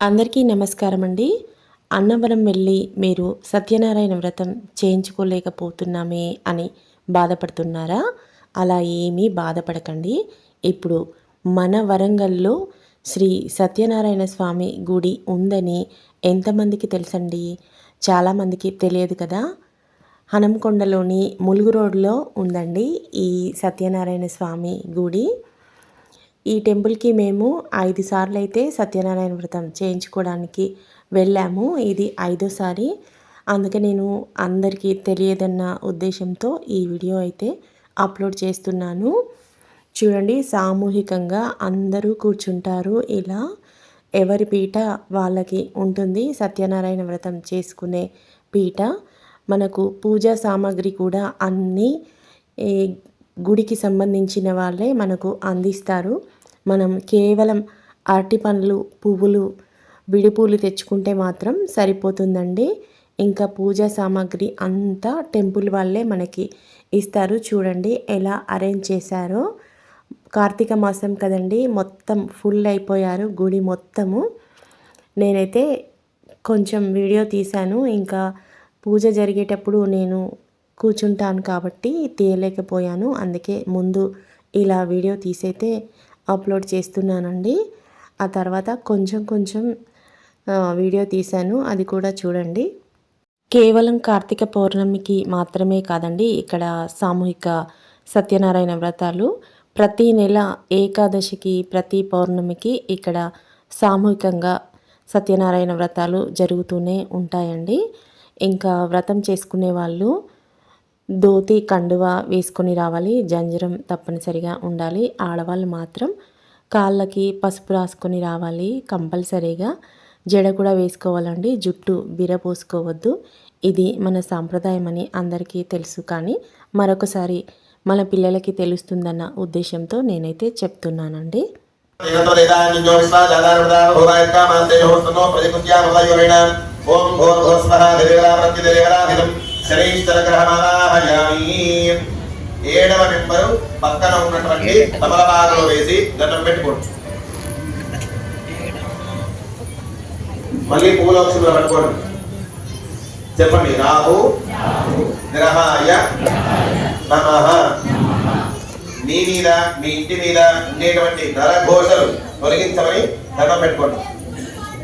అందరికీ నమస్కారం అండి అన్నవరం వెళ్ళి మీరు సత్యనారాయణ వ్రతం చేయించుకోలేకపోతున్నామే అని బాధపడుతున్నారా? అలా ఏమీ బాధపడకండి. ఇప్పుడు మన వరంగల్లో శ్రీ సత్యనారాయణ స్వామి గుడి ఉందని ఎంతమందికి తెలుసండి? చాలామందికి తెలియదు కదా? హనంకొండలోని ములుగు రోడ్లో ఉందండి ఈ సత్యనారాయణ స్వామి గుడి. ఈ టెంపుల్కి మేము ఐదు సార్లు అయితే సత్యనారాయణ వ్రతం చేయించుకోవడానికి వెళ్ళాము. ఇది ఐదోసారి అందుకే నేను అందరికీ తెలియదన్న ఉద్దేశంతో ఈ వీడియో అయితే అప్లోడ్ చేస్తున్నాను. చూడండి సామూహికంగా అందరూ కూర్చుంటారు. ఇలా ఎవరి పీట వాళ్ళకి ఉంటుంది. సత్యనారాయణ వ్రతం చేసుకునే పీట. మనకు పూజా సామాగ్రి కూడా అన్నీ ఈ గుడికి సంబంధించిన వాళ్ళే మనకు అందిస్తారు. మనం కేవలం అరటి పండ్లు పువ్వులు విడిపూలు తెచ్చుకుంటే మాత్రం సరిపోతుందండి. ఇంకా పూజా సామాగ్రి అంతా టెంపుల్ వాళ్ళే మనకి ఇస్తారు. చూడండి ఎలా అరేంజ్ చేశారో. కార్తీక మాసం కదండి మొత్తం ఫుల్ అయిపోయారు గుడి మొత్తము. నేనైతే కొంచెం వీడియో తీశాను. ఇంకా పూజ జరిగేటప్పుడు నేను కూర్చుంటాను కాబట్టి తీయలేకపోయాను. అందుకే ముందు ఇలా వీడియో తీసైతే అప్లోడ్ చేస్తున్నానండి. ఆ తర్వాత కొంచెం కొంచెం వీడియో తీశాను. అది కూడా చూడండి. కేవలం కార్తీక పౌర్ణమికి మాత్రమే కాదండి ఇక్కడ సామూహిక సత్యనారాయణ వ్రతాలు ప్రతి నెల ఏకాదశికి ప్రతి పౌర్ణమికి ఇక్కడ సామూహికంగా సత్యనారాయణ వ్రతాలు జరుగుతూనే ఉంటాయండి. ఇంకా వ్రతం చేసుకునే వాళ్ళు ధోతి కండువ వేసుకొని రావాలి. జంజరం తప్పనిసరిగా ఉండాలి. ఆడవాళ్ళు మాత్రం కాళ్ళకి పసుపు రాసుకొని రావాలి కంపల్సరీగా. జడ కూడా వేసుకోవాలండి. జుట్టు బిరపోసుకోవద్దు ఇది మన సాంప్రదాయం అని అందరికీ తెలుసు కానీ మరొకసారి మన పిల్లలకి తెలుస్తుందన్న ఉద్దేశంతో నేనైతే చెప్తున్నానండి. ఓం భూర్భువస్వః దివ్యరా ఏడవ నెంబరు పక్కన ఉన్నటువంటి తమలపాకులో వేసి దండం పెట్టుకోండి. మళ్ళీ పూలక్షులు పట్టుకోండి. చెప్పండి రాహు గ్రహాయ నమ. మీ మీద మీ ఇంటి మీద ఉండేటువంటి నరఘోషలు తొలగించమని దండం పెట్టుకోండి.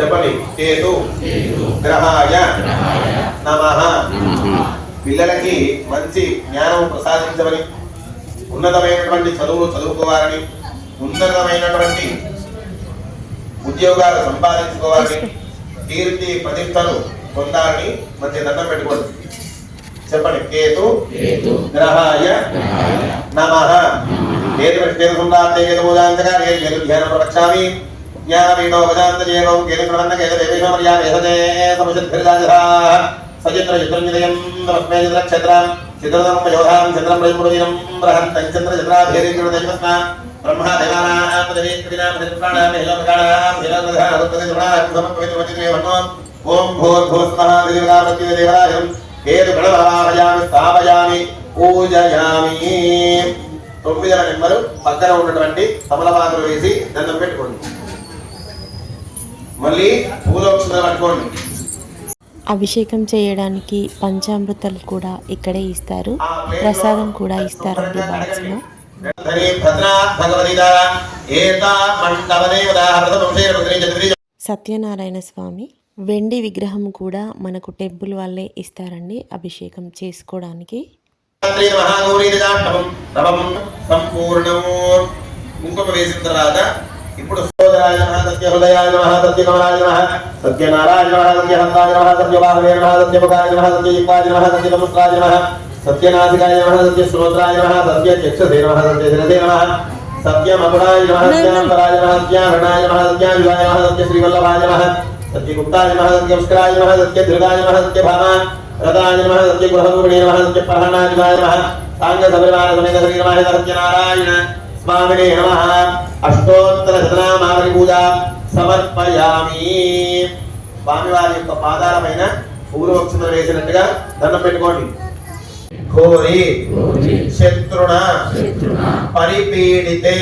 చెప్పండి. కేతు. గ్రహాయ. నమః. పిల్లలకి మంచి జ్ఞానం ప్రసాదించమని ఉన్నతమైనటువంటి చదువులు చదువుకోవాలని ఉన్నతమైనటువంటి ఉద్యోగాలు సంపాదించుకోవాలని కీర్తి ప్రతిష్టలు పొందాలని మంచి దండం పెట్టుకోండి. చెప్పండి. కేతు. గ్రహాయ. నమః. విష్ణు సుందాంతే కేతు పూజాంతగా ఏది కేతు ధ్యానం ప్రవక్ష్యామి. జ్ఞానపీఠో గజాంత జీవం కేతు ప్రవన్న కేతు చిత్రదం యోధాం చంద్రం ప్రజముడినం బృహంతం చంద్ర చంద్రాధీరేంద్ర దేవానాం పదవే కవినాం నిర్ప్రాణాం హిలోకాణాం హిలోకధార రుత్తదే ఓం స్థాపయామి పూజయామి తొమ్మిదవ నెంబరు పక్కన ఉన్నటువంటి తమలపాకులు వేసి దండం పెట్టుకోండి. మళ్ళీ పూలోక్షణ పట్టుకోండి అభిషేకం చేయడానికి పంచామృతాలు కూడా ఇక్కడే ఇస్తారు. ప్రసాదం కూడా ఇస్తారండి బాక్స్లో సత్యనారాయణ స్వామి వెండి విగ్రహం కూడా మనకు టెంపుల్ వాళ్ళే ఇస్తారండి అభిషేకం చేసుకోవడానికి. కుంకుమ వేసిన తర్వాత ఇప్పుడు సోదరాయ నమః సత్య హృదయాయ నమః సత్య కమలాయ నమః సత్య నారాయణ నమః సత్య హస్తాయ నమః సత్య బాహవే నమః సత్య ముఖాయ నమః సత్య జిహ్వాయ నమః సత్య సముద్రాయ నమః సత్య నాసికాయ నమః సత్య శ్రోత్రాయ నమః సత్య చక్షసే నమః సత్య శిరసే నమః సత్యమకుడాయ నమః సత్యాంబరాయ నమః సత్యాభరణాయ నమః సత్యాయుధాయ నమః సత్య శ్రీవల్లభాయ నమః సత్యగుప్తాయ నమః సత్యపుష్కరాయ నమః సత్యధృగాయ నమః సత్యభామా రథాయ నమః సత్యగృహరూపిణే నమః సత్యప్రహణాయ నమః సాంగ సబరివార సమేత శ్రీరమాయ సత్యనారాయణ స్వామినే నమః అష్టోత్తర శతనామావళి పూజ సమర్పయామి. స్వామివారి యొక్క పాదాల పైన పూర్వక్షులు వేసినట్టుగా దండం పెట్టుకోండి. ఘోరి శత్రుణ పరిపీడితే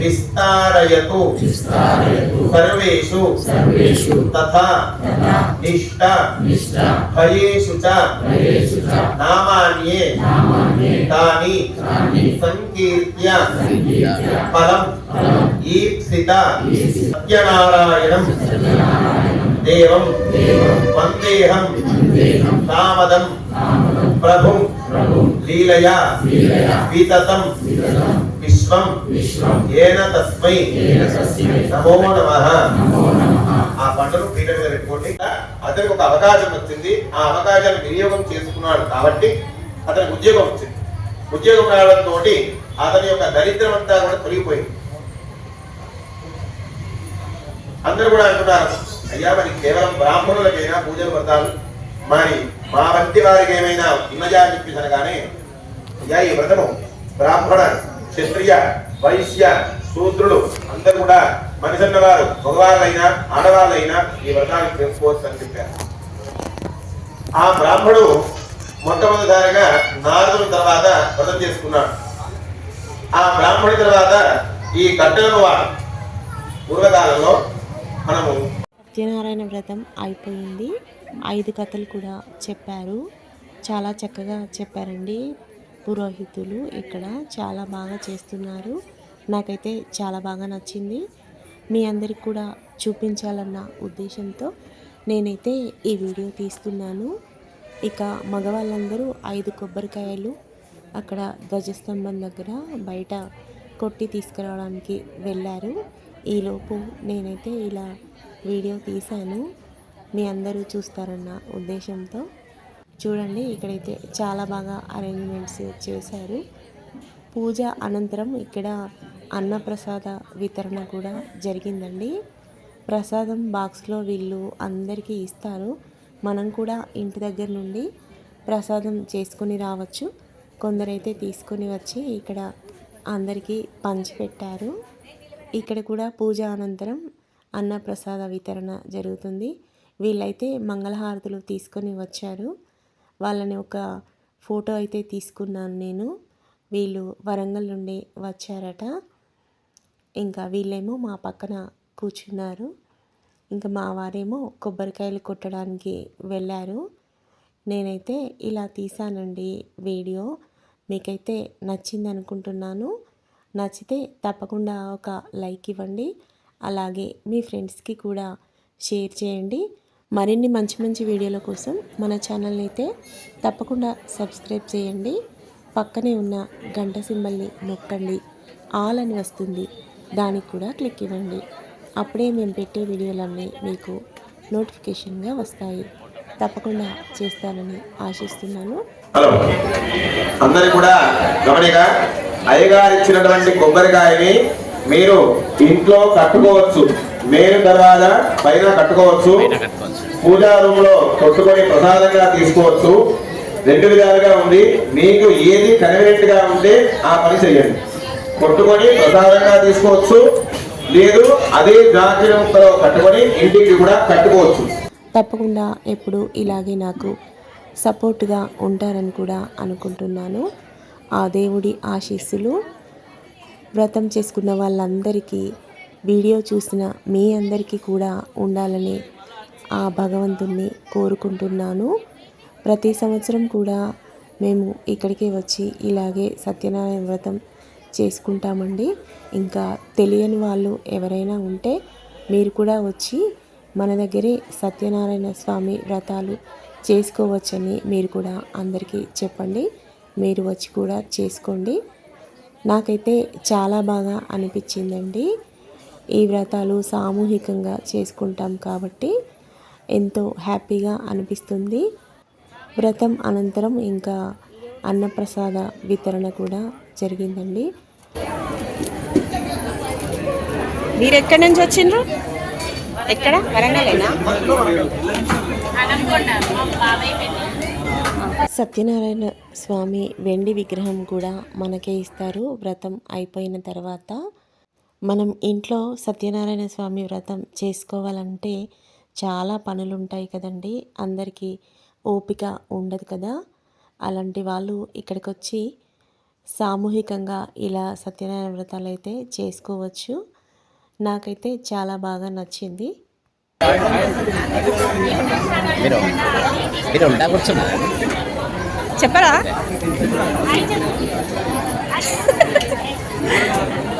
విస్తారయతు సర్వేషు తథా ఇష్ట భయేషు చ నామాన్యే తాని సంకీర్త్య ఫలం ఈప్సిత సత్యనారాయణం దేవం వందేహం కామదం ప్రభుం. లీలయా. వితతం. విశ్వం. ఏన తస్మై. నమో నమః. ఆ పంటను పీట మీద పెట్టుకోండి. అతనికి ఒక అవకాశం వచ్చింది. ఆ అవకాశాన్ని వినియోగం చేసుకున్నాడు కాబట్టి అతనికి ఉద్యోగం వచ్చింది. ఉద్యోగం రావడంతో అతని యొక్క దరిద్రం అంతా కూడా తొలగిపోయింది. అందరూ కూడా అంటున్నారు అయ్యా మరి కేవలం బ్రాహ్మణులకైనా పూజలు వ్రతాలు మరి మా భక్తి వారికి ఏమైనా ఉన్నజా అని చెప్పేసి అనగానే అయ్యా ఈ వ్రతము బ్రాహ్మణ క్షత్రియ వైశ్య శూద్రులు అందరు కూడా మనిషన్న వారు మగవాళ్ళైనా ఆడవాళ్ళైనా ఈ వ్రతాన్ని చేసుకోవచ్చు అని చెప్పారు. ఆ బ్రాహ్మడు మొట్టమొదటిసారిగా నారదుల తర్వాత వ్రతం చేసుకున్నాడు. ఆ బ్రాహ్మణి తర్వాత ఈ కట్టెలను వాడు పూర్వకాలంలో మనము సత్యనారాయణ వ్రతం అయిపోయింది. ఐదు కథలు కూడా చెప్పారు. చాలా చక్కగా చెప్పారండి. పురోహితులు ఇక్కడ చాలా బాగా చేస్తున్నారు. నాకైతే చాలా బాగా నచ్చింది. మీ అందరికి కూడా చూపించాలన్న ఉద్దేశంతో నేనైతే ఈ వీడియో తీస్తున్నాను. ఇక మగవాళ్ళందరూ ఐదు కొబ్బరికాయలు అక్కడ ధ్వజస్తంభం దగ్గర బయట కొట్టి తీసుకురావడానికి వెళ్ళారు. ఈలోపు నేనైతే ఇలా వీడియో తీశాను. మీ అందరూ చూస్తారన్న ఉద్దేశంతో చూడండి ఇక్కడైతే చాలా బాగా అరేంజ్మెంట్స్ చేశారు. పూజ అనంతరం ఇక్కడ అన్నప్రసాద వితరణ కూడా జరిగిందండి. ప్రసాదం బాక్స్లో వీళ్ళు అందరికీ ఇస్తారు. మనం కూడా ఇంటి దగ్గర నుండి ప్రసాదం చేసుకుని రావచ్చు. కొందరైతే తీసుకొని వచ్చి ఇక్కడ అందరికీ పంచిపెట్టారు ఇక్కడ కూడా పూజ అనంతరం అన్నప్రసాద వితరణ జరుగుతుంది. వీళ్ళైతే మంగళహారతులు తీసుకొని వచ్చారు. వాళ్ళని ఒక ఫోటో అయితే తీసుకున్నాను నేను. వీళ్ళు వరంగల్ నుండి వచ్చారట. ఇంకా వీళ్ళేమో మా పక్కన కూర్చున్నారు. ఇంకా మా వారేమో కొబ్బరికాయలు కొట్టడానికి వెళ్ళారు. నేనైతే ఇలా తీసానండి వీడియో. మీకైతే నచ్చింది అనుకుంటున్నాను నచ్చితే తప్పకుండా ఒక లైక్ ఇవ్వండి. అలాగే మీ ఫ్రెండ్స్కి కూడా షేర్ చేయండి. మరిన్ని మంచి మంచి వీడియోల కోసం మన ఛానల్ని అయితే తప్పకుండా సబ్స్క్రైబ్ చేయండి. పక్కనే ఉన్న గంట సింబల్ని నొక్కండి. ఆల్ అని వస్తుంది. దానికి కూడా క్లిక్ ఇవ్వండి. అప్పుడే మేము పెట్టే వీడియోలన్నీ మీకు నోటిఫికేషన్గా వస్తాయి. తప్పకుండా చేస్తానని ఆశిస్తున్నాను. హలో. అందరికి కూడా గమనిగా అయ్యగారు ఇచ్చినటువంటి కొబ్బరికాయని మీరు ఇంట్లో కట్టుకోవచ్చు. మేలు తర్వాత పైన కట్టుకోవచ్చు. పూజా రూమ్లో కొట్టుకొని ప్రసాదంగా తీసుకోవచ్చు. రెండు విధాలుగా ఉంది. మీకు ఏది కన్వీనియంట్గా ఉంటే ఆ పని చేయండి కొట్టుకొని ప్రసాదంగా తీసుకోవచ్చు. లేదు అదే జాతీయ ముక్కలో కట్టుకొని ఇంటికి కూడా కట్టుకోవచ్చు. తప్పకుండా ఎప్పుడు ఇలాగే నాకు సపోర్ట్గా ఉంటారని కూడా అనుకుంటున్నాను. ఆ దేవుడి ఆశీస్సులు వ్రతం చేసుకున్న వాళ్ళందరికీ వీడియో చూసిన మీ అందరికీ కూడా ఉండాలని ఆ భగవంతుణ్ణి కోరుకుంటున్నాను. ప్రతి సంవత్సరం కూడా మేము ఇక్కడికి వచ్చి ఇలాగే సత్యనారాయణ వ్రతం చేసుకుంటామండి. ఇంకా తెలియని వాళ్ళు ఎవరైనా ఉంటే మీరు కూడా వచ్చి మన దగ్గరే సత్యనారాయణ స్వామి వ్రతాలు చేసుకోవచ్చని మీరు కూడా అందరికీ చెప్పండి. మీరు వచ్చి కూడా చేసుకోండి. నాకైతే చాలా బాగా అనిపించిందండి. ఈ వ్రతాలు సామూహికంగా చేసుకుంటాం కాబట్టి ఎంతో హ్యాపీగా అనిపిస్తుంది. వ్రతం అనంతరం ఇంకా అన్నప్రసాద వితరణ కూడా జరిగిందండి. మీరు ఎక్కడి నుంచి వచ్చిండ్రు? ఎక్కడ? వరంగలేనా? సత్యనారాయణ స్వామి వెండి విగ్రహం కూడా మనకే ఇస్తారు. వ్రతం అయిపోయిన తర్వాత మనం ఇంట్లో సత్యనారాయణ స్వామి వ్రతం చేసుకోవాలంటే చాలా పనులు ఉంటాయి కదండి. అందరికీ ఓపిక ఉండదు కదా. అలాంటి వాళ్ళు ఇక్కడికి వచ్చి సామూహికంగా ఇలా సత్యనారాయణ వ్రతాలు అయితే చేసుకోవచ్చు. నాకైతే చాలా బాగా నచ్చింది. చెప్పరా?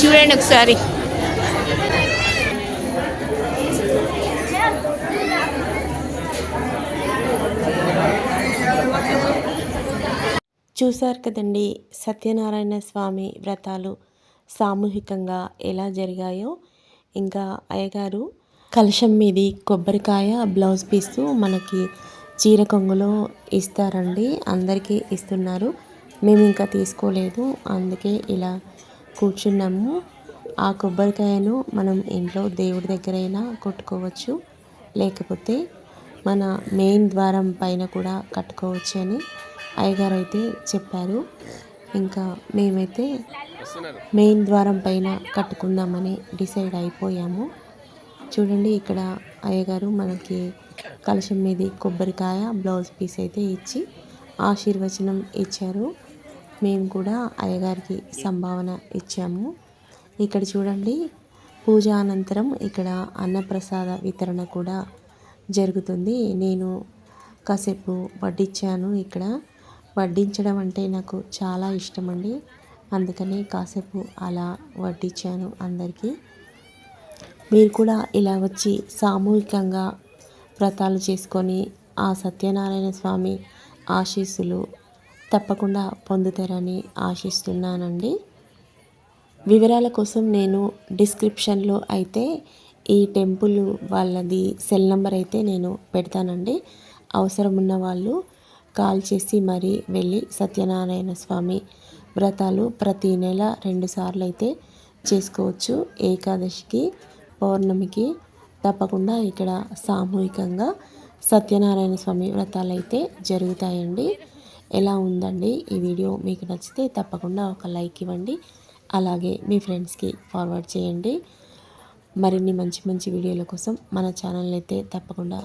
చూడండి ఒకసారి. చూశారు కదండి సత్యనారాయణ స్వామి వ్రతాలు సామూహికంగా ఎలా జరిగాయో. ఇంకా అయ్యగారు కలశం మీది కొబ్బరికాయ బ్లౌజ్ పీసు మనకి చీర కొంగులో ఇస్తారండి. అందరికీ ఇస్తున్నారు. మేము ఇంకా తీసుకోలేదు. అందుకే ఇలా కూర్చున్నాము. ఆ కొబ్బరికాయను మనం ఇంట్లో దేవుడి దగ్గరైనా కొట్టుకోవచ్చు. లేకపోతే మన మెయిన్ ద్వారం పైన కూడా కట్టుకోవచ్చు అని అయ్యగారు అయితే చెప్పారు. ఇంకా మేమైతే మెయిన్ ద్వారం పైన కట్టుకుందామని డిసైడ్ అయిపోయాము. చూడండి ఇక్కడ అయ్యగారు మనకి కలశం మీద కొబ్బరికాయ బ్లౌజ్ పీస్ అయితే ఇచ్చి ఆశీర్వచనం ఇచ్చారు. మేము కూడా అయ్యగారికి సంభావన ఇచ్చాము. ఇక్కడ చూడండి పూజ అనంతరం ఇక్కడ అన్నప్రసాద వితరణ కూడా జరుగుతుంది. నేను కాసేపు వడ్డించాను ఇక్కడ. వడ్డించడం అంటే నాకు చాలా ఇష్టం అండి అందుకని కాసేపు అలా వడ్డించాను అందరికీ. మీరు కూడా ఇలా వచ్చి సామూహికంగా వ్రతాలు చేసుకొని ఆ సత్యనారాయణ స్వామి ఆశీస్సులు తప్పకుండా పొందుతారని ఆశిస్తున్నానండి. వివరాల కోసం నేను డిస్క్రిప్షన్లో అయితే ఈ టెంపుల్ వాళ్ళది సెల్ నెంబర్ అయితే నేను పెడతానండి. అవసరం ఉన్న వాళ్ళు కాల్ చేసి మరీ వెళ్ళి సత్యనారాయణ స్వామి వ్రతాలు ప్రతి నెల రెండుసార్లు అయితే చేసుకోవచ్చు. ఏకాదశికి పౌర్ణమికి తప్పకుండా ఇక్కడ సామూహికంగా సత్యనారాయణ స్వామి వ్రతాలు అయితే జరుగుతాయండి. ఎలా ఉందండి ఈ వీడియో? మీకు నచ్చితే తప్పకుండా ఒక లైక్ ఇవ్వండి. అలాగే మీ ఫ్రెండ్స్కి ఫార్వర్డ్ చేయండి. మరిన్ని మంచి మంచి వీడియోల కోసం మన ఛానల్ అయితే తప్పకుండా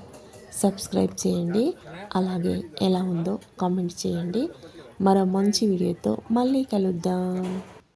సబ్స్క్రైబ్ చేయండి. అలాగే ఎలా ఉందో కామెంట్ చేయండి. మరో మంచి వీడియోతో మళ్ళీ కలుద్దాం.